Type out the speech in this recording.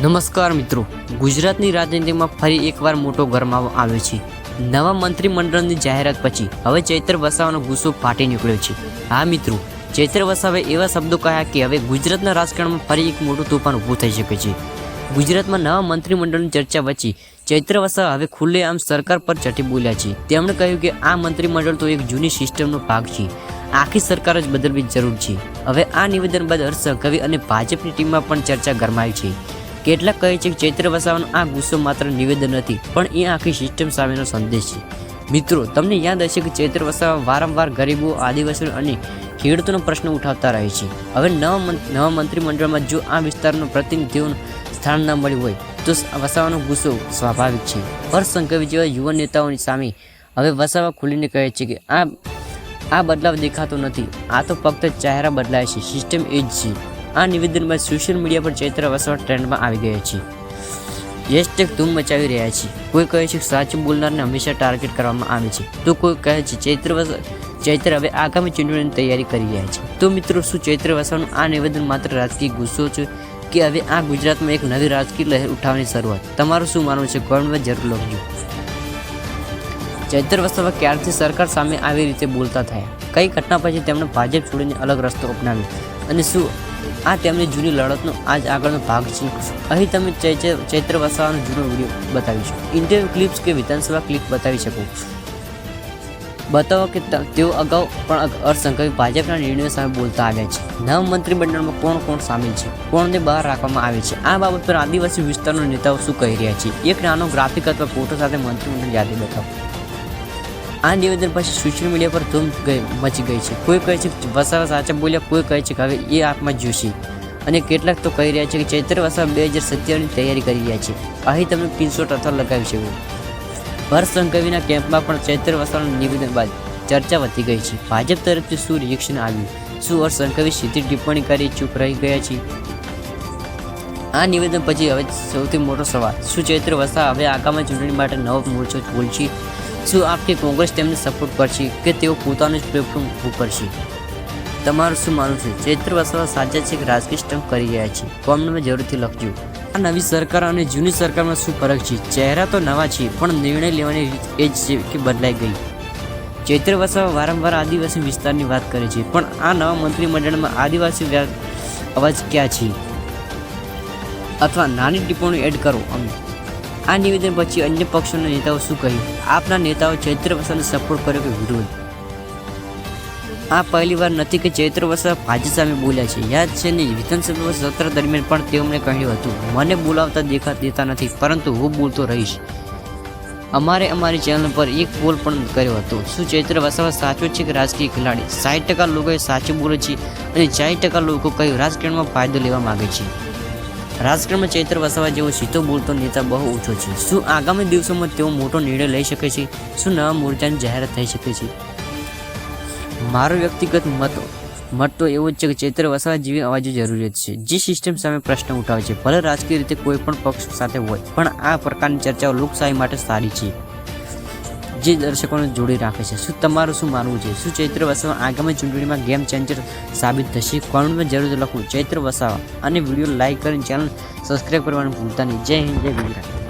નમસ્કાર મિત્રો. ગુજરાતની રાજનીતિમાં ફરી એકવાર મોટો ગરમાવો આવ્યો છે. નવા મંત્રીમંડળની જાહેરાત પછી હવે ચૈત્ર વસાવાનો ગુસ્સો ફાટી નીકળ્યો છે. હા મિત્રો, ચૈત્ર વસાવે એવા શબ્દો કહ્યા કે હવે ગુજરાતના રાજકારણમાં ફરી એક મોટું તોફાન ઊભું થઈ શકે છે. ગુજરાતમાં નવા મંત્રીમંડળની ચર્ચા વચ્ચે ચૈત્ર વસાવા હવે ખુલ્લેઆમ સરકાર પર ચટી બોલ્યા છે. તેમણે કહ્યું કે આ મંત્રીમંડળ તો એક જૂની સિસ્ટમનો ભાગ છે. આખી સરકાર જ બદલવી જરૂર છે. હવે આ નિવેદન બાદ હર્ષ સંઘવી અને ભાજપની ટીમમાં પણ ચર્ચા ગરમાઈ છે. કેટલાક કહે છે કે ચૈત્ર વસાવાનો આ ગુસ્સો માત્ર નિવેદન નથી, પણ એ આખી સિસ્ટમ સામેનો સંદેશ છે. મિત્રો, તમને યાદ હશે કે ચૈત્ર વસાવા વારંવાર ગરીબો, આદિવાસીઓ અને ખેડૂતોનો પ્રશ્ન ઉઠાવતા રહે છે. હવે નવા નવા મંત્રીમંડળમાં જો આ વિસ્તારનો પ્રતિનિધિઓનું સ્થાન ન મળ્યું હોય, તો વસાવાનો ગુસ્સો સ્વાભાવિક છે. હર્ષ સંઘવી જેવા યુવા નેતાઓની સામે હવે વસાવા ખુલીને કહે છે કે આ આ બદલાવ દેખાતો નથી. આ તો ફક્ત ચહેરા બદલાય છે. સિસ્ટમ એ જ છે. આ નિવેદન બાદ સોશિયલ મીડિયા પર ચૈત્ર વસવા ટ્રેન્ડમાં આવી ગયા છે. હેશટેગ ધૂમ મચાવી રહ્યા છે. કોઈ કહે છે કે સાચું બોલનારને હંમેશા ટાર્ગેટ કરવામાં આવે છે. તો કોઈ કહે છે ચૈત્ર ચૈત્ર હવે આગામી ચૂંટણીની તૈયારી કરી રહ્યા છે. તો મિત્રો, શું ચૈત્ર વસાવાનું આ નિવેદન માત્ર રાજકીય ગુસ્સો છે કે હવે આ ગુજરાતમાં એક નવી રાજકીય લહેર ઉઠાવવાની શરૂઆત? તમારું શું માનવું છે? કોમેન્ટમાં જરૂર લખજો. ચૈત્ર વસાવા ક્યારથી સરકાર સામે આવી રીતે બોલતા થયા? કઈ ઘટના પછી તેમણે ભાજપ છોડીને અલગ રસ્તો અપનાવ્યો? અને શું આ તેમની જૂની લડતનો આજ આગળનો ભાગ છે. અહીં તમે ચૈત્ર વસાવાનો જૂનો વીડિયો બતાવીશું ઇન્ટરવ્યુ ક્લિપ્સ કે વિધાનસભા ક્લિપ બતાવી શકો. બતાવો કે તેઓ અગાઉ પણ અર્થસંકલ્પ ભાજપના નિર્ણયો સામે બોલતા આવ્યા છે. નવ મંત્રીમંડળમાં કોણ કોણ સામેલ છે? કોણને બહાર રાખવામાં આવે છે? આ બાબત પર આદિવાસી વિસ્તારના નેતાઓ શું કહી રહ્યા છે? એક નાનો ગ્રાફિક અથવા ફોટો સાથે મંત્રીમંડળ યાદી બતાવો. આ નિવેદન પછી સોશિયલ મીડિયા પર ધૂમ મચી ગઈ છે. કોઈ કહે છે વસાવા સાચા બોલ્યા, કોઈ કહે છે કે હવે એ આંખમાં જોશી. અને કેટલાક તો કહી રહ્યા છે કે ચૈત્ર વસાવા બે હજાર સત્યાવીસની તૈયારી કરી રહ્યા છે. અહીં તમે પિનશોટ અથવા લગાવી શકો. હર્ષ સંઘવીના કેમ્પમાં પણ ચૈત્ર વસાવાના નિવેદન બાદ ચર્ચા વધી ગઈ છે. ભાજપ તરફથી શું રિએક્શન આવ્યું? શું હર્ષ સંઘવી સીધી ટિપ્પણી કરી ચૂપ રહી ગયા છે? આ નિવેદન પછી હવે સૌથી મોટો સવાલ. શું ચૈત્ર વસા હવે આગામી ચૂંટણી માટે નવો મોરચો બોલશે? શું આપની કોંગ્રેસ તેમને સપોર્ટ કરશે કે તેઓ પોતાનું જ પ્લેટફોર્મ ઊભું કરશે? તમારું શું માનવું છે? ચૈત્ર વસાવા સાચા છે કે રાજકીય સ્ટમ્પ કરી રહ્યા છે? કોમેન્ટમાં જરૂરથી લખજો. આ નવી સરકાર અને જૂની સરકારમાં શું ફરક છે? ચહેરા તો નવા છે, પણ નિર્ણય લેવાની રીત એ જ છે કે બદલાઈ ગઈ. ચૈત્ર વસાવા વારંવાર આદિવાસી વિસ્તારની વાત કરે છે, પણ આ નવા મંત્રીમંડળમાં આદિવાસી અવાજ ક્યાં છે? અથવા નાની ટિપ્પણી એડ કરો અમને આ નિવેદન પછી અન્ય પક્ષોના નેતાઓ શું કહ્યું? આપના નેતાઓ ચૈત્ર વસાને સપોર્ટ કર્યો કે વિરોધ? આ પહેલી વાર નથી કે ચૈત્ર વસા ભાજપ સામે બોલ્યા છે. યાદ છે ને, વિધાનસભા સત્ર દરમિયાન પણ તેમણે કહ્યું હતું, મને બોલાવતા દેખા, દેતા નથી, પરંતુ હું બોલતો રહીશ. અમારે અમારી ચેનલ પર એક પોલ પણ કર્યો હતો. શું ચૈત્ર વસાવા સાચો છે કે રાજકીય ખેલાડી? સાઠ ટકા લોકોએ સાચું બોલે છે અને ચાલીસ ટકા લોકો કહ્યું, રાજકારણમાં ફાયદો લેવા માગે છે. રાજકારણમાં ચૈત્ર વસાવા જેવો સીધો બોલતો નેતા બહુ ઓછો છે. શું આગામી દિવસોમાં તેઓ મોટો નિર્ણય લઈ શકે છે? શું નવા મોરચાની જાહેરાત થઈ શકે છે? મારો વ્યક્તિગત મત મત તો એવો જ છે કે ચૈત્ર વસાવા જેવી અવાજો જરૂરિયાત છે. જે સિસ્ટમ સામે પ્રશ્ન ઉઠાવે છે. ભલે રાજકીય રીતે કોઈ પણ પક્ષ સાથે હોય, પણ આ પ્રકારની ચર્ચાઓ લોકશાહી માટે સારી છે. જે દર્શકોને જોડી રાખે છે. શું તમારું શું માનવું છે? શું ચૈત્ર વસાવા આગામી ચૂંટણીમાં ગેમ ચેન્જર સાબિત થશે? કોમેન્ટમાં જરૂર લખવું ચૈત્ર વસાવા અને વીડિયો લાઇક કરીને ચેનલ સબસ્ક્રાઈબ કરવાનું ભૂલતા નહીં. જય હિન્દ, જય ગુજરાત.